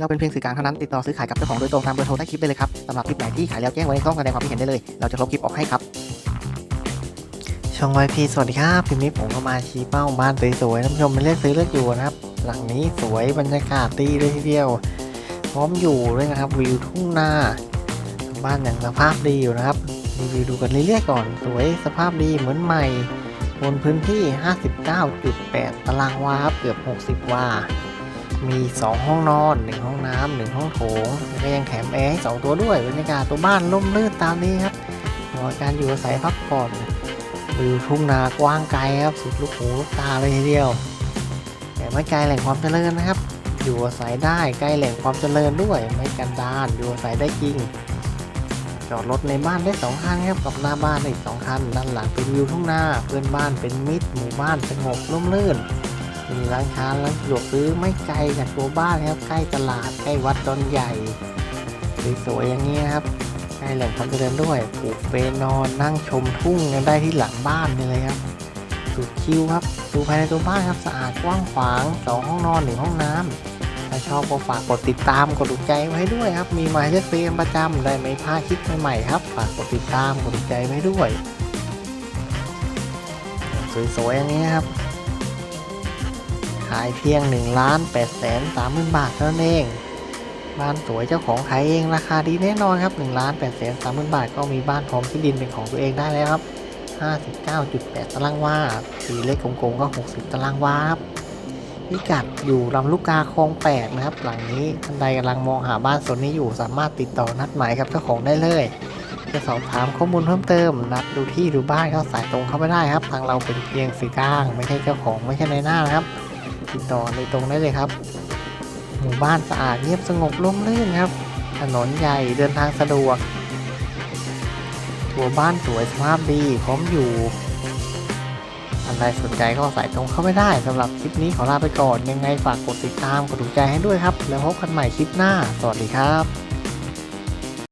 เราเป็นเพียงสื่อกลางเท่านั้นติดต่อซื้อขายกับเจ้าของโดยตรงตามเบอร์โทรใต้คลิปได้เลยครับสำหรับคลิปไหนที่ขายแล้วแจ้งไว้ในช่องแสดงความคิดเห็นได้เลย เราจะลบคลิปออกให้ครับช่องไวพีสวัสดีครับพิมพ์นี้ผมก็มาชี้เป้าบ้านสวยๆท่านผู้ชมเป็นเลือกซื้อเลือกอยู่นะครับ หลังนี้สวยบรรยากาศดีเลยทีเดียว พร้อมอยู่ด้วยนะครับวิวทุ่งนาบ้านอย่างสภาพดีอยู่นะครับรีวิวดูกันเรื่อยๆก่อน สวยสภาพดีเหมือนใหม่บนพื้นที่ 59.8 ตารางวาครับเกือบ 60 วา มี 2 ห้องนอน 1 ห้องน้ำ1ห้องโถง แล้วก็ยังแถมแอร์ให้2ตัวด้วย บรรยากาศตัวบ้านร่มรื่นตามนี้ครับเหมาะการอยู่อาศัยพักผ่อนวิวทุ่งนากว้างไกลครับ สุดลูกหูลูกตาเลยทีเดียว แต่ไม่ไกลแหล่งความเจริญนะครับ อยู่อาศัยได้ใกล้แหล่งความเจริญด้วย ไม่กันดานอยู่อาศัยได้จริง จอดรถในบ้านได้สองคันครับ กับหน้าบ้านได้อีกสองคัน ด้านหลังเป็นวิวทุ่งนา เพื่อนบ้านเป็นมิตร หมู่บ้านสงบร่มรื่น มีร้านค้าร้านสะดวกซื้อไม่ไกลจากตัวบ้านครับ ใกล้ตลาดใกล้วัดดอนใหญ่สวยๆอย่างนี้นะครับใกล้แหล่งความเจริญด้วยปลูกเปนอนนั่งชมทุ่งกันได้ที่หลังบ้านนี่เลยครับสุดชิลครับ ดูภายในตัวบ้านครับสะอาดกว้างขวางสองห้องนอนหนึ่งห้องน้ำถ้าชอบก็ฝากกดติดตามกดถูกใจไว้ด้วยครับ มีหมายเลือกซื้อประจำได้ไม่พลาดคลิปใหม่ๆครับฝากกดติดตามกดถูกใจไว้ด้วย สวยๆอย่างนี้ครับ ขายเพียง 1 ล้าน8แสน3หมื่นบาทเท่านั้นเอง บ้านสวยเจ้าของขายเองราคาดีแน่นอนครับ1ล้าน8แสน3หมื่นบาท ก็มีบ้านพร้อมที่ดินเป็นของตัวเองได้แล้วครับ 59.8 ตารางวาสีเล็กกลมๆก็ 60 ตารางวาครับพิกัดอยู่ลำลูกกาคลอง8นะครับ หลังนี้ท่านใดกำลังมองหาบ้านโซนนี้อยู่สามารถติดต่อนัดหมายกับเจ้าของได้เลย จะสอบถามข้อมูลเพิ่มเติม นัดดูที่ดูบ้านเข้าสายตรงเข้าไม่ได้ครับ ทางเราเป็นเพียงสื่อกลาง ไม่ใช่เจ้าของไม่ใช่ในายหน้านะครับ ติดต่อเลยตรงได้เลยครับ หมู่บ้านสะอาดเงียบสงบร่มรื่นครับ ถนนใหญ่เดินทางสะดวก ตัวบ้านสวยสภาพดีพร้อมอยู่ท่านใดสนใจก็สายตรงเข้าไม่ได้สำหรับคลิปนี้ขอลาไปก่อนยังไงฝากกดติดตามกดถูกใจให้ด้วยครับ แล้วพบกันใหม่คลิปหน้า สวัสดีครับ